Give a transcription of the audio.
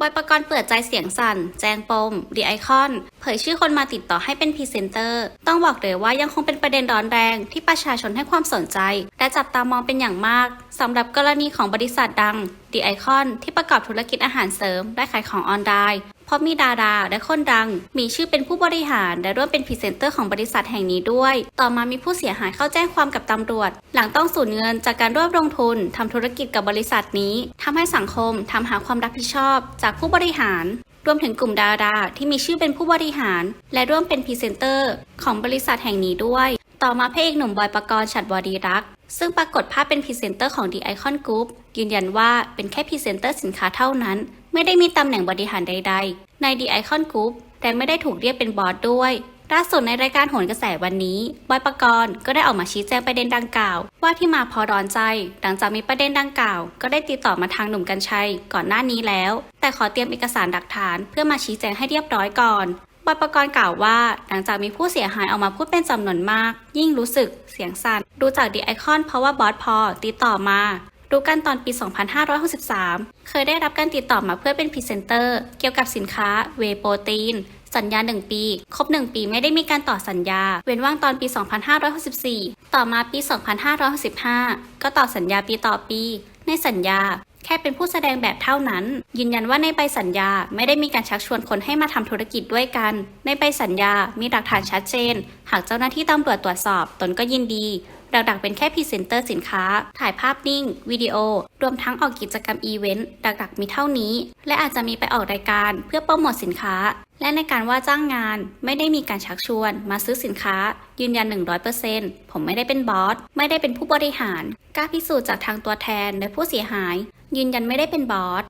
บอยประกรณ์เปิดใจเสียงสั่น แจงปมดีไอคอน เผยชื่อคนมาติดต่อให้เป็นพรีเซนเตอร์ ต้องบอกเลยว่ายังคงเป็นประเด็นร้อนแรงที่ประชาชนให้ความสนใจ และจับตามองเป็นอย่างมากสำหรับกรณีของบริษัทดังดีไอคอนที่ประกอบธุรกิจอาหารเสริมและขายของออนไลน์ เพราะมีดาราและคนดัง มีชื่อเป็นผู้บริหารและร่วมเป็นพรีเซนเตอร์ของบริษัทแห่งนี้ด้วย ต่อมามีผู้เสียหายเข้าแจ้งความกับตำรวจ หลังต้องสูญเงินจากการร่วมลงทุนทำธุรกิจกับบริษัทนี้ทำให้สังคมทำหาความรับผิดชอบ จากผู้บริหารรวมถึงกลุ่มดาราที่มีชื่อเป็นผู้บริหาร และร่วมเป็นพรีเซนเตอร์ของบริษัทแห่งนี้ด้วย ต่อมาพระเอกหนุ่มบอยปกรณ์ฉัดบดีรัก ซึ่งปรากฏภาพเป็นพรีเซนเตอร์ของ The Icon Group ยืนยันว่าเป็นแค่พรีเซนเตอร์สินค้าเท่านั้น ไม่ได้มีตำแหน่งบริหารใด ๆ ใน The Icon Group แต่ไม่ได้ถูกเรียกเป็นบอสด้วยล่าสุดในรายการโหนกระแสวันนี้บอยปกรณ์ก็ได้ออกมาชี้แจงประเด็นดังกล่าว ว่าที่มาพอร้อนใจ หลังจากมีประเด็นดังกล่าว ก็ได้ติดต่อมาทางหนุ่มกัญชัยก่อนหน้านี้แล้ว แต่ขอเตรียมเอกสารหลักฐานเพื่อมาชี้แจงให้เรียบร้อยก่อนบอยปกรณ์กล่าวว่าหลังจากมีผู้เสียหายออกมาพูดเป็นจำนวนมาก ยิ่งรู้สึกเสียงสั่นดูจากดีไอคอนเพราะว่าบอสพอติดต่อมา รู้กันตอนปี 2563 เคยได้รับการติดต่อมาเพื่อเป็นพรีเซนเตอร์ เกี่ยวกับสินค้าเวโปรตีน สัญญา 1 ปี ครบ 1 ปีไม่ได้มีการต่อสัญญา เว้นว่างตอนปี 2564 ต่อมาปี 2565 ก็ต่อสัญญาปีต่อปี ในสัญญา แค่เป็นผู้แสดงแบบเท่านั้น ยืนยันว่าในใบสัญญาไม่ได้มีการชักชวนคนให้มาทำธุรกิจด้วยกัน ในใบสัญญามีหลักฐานชัดเจน หากเจ้าหน้าที่ตำรวจตรวจสอบ ตนก็ยินดีหลักๆเป็นแค่พรีเซนเตอร์สินค้า ถ่ายภาพนิ่ง วิดีโอ รวมทั้งออกกิจกรรมอีเวนต์หลักๆมีเท่านี้ และอาจจะมีไปออกรายการเพื่อโปรโมทสินค้า และในการว่าจ้างงานไม่ได้มีการชักชวน มาซื้อสินค้า ยืนยัน 100%ผมไม่ได้เป็นบอส ไม่ได้เป็นผู้บริหาร กล้าพิสูจน์จากทางตัวแทนและผู้เสียหาย ยืนยันไม่ได้เป็นบอส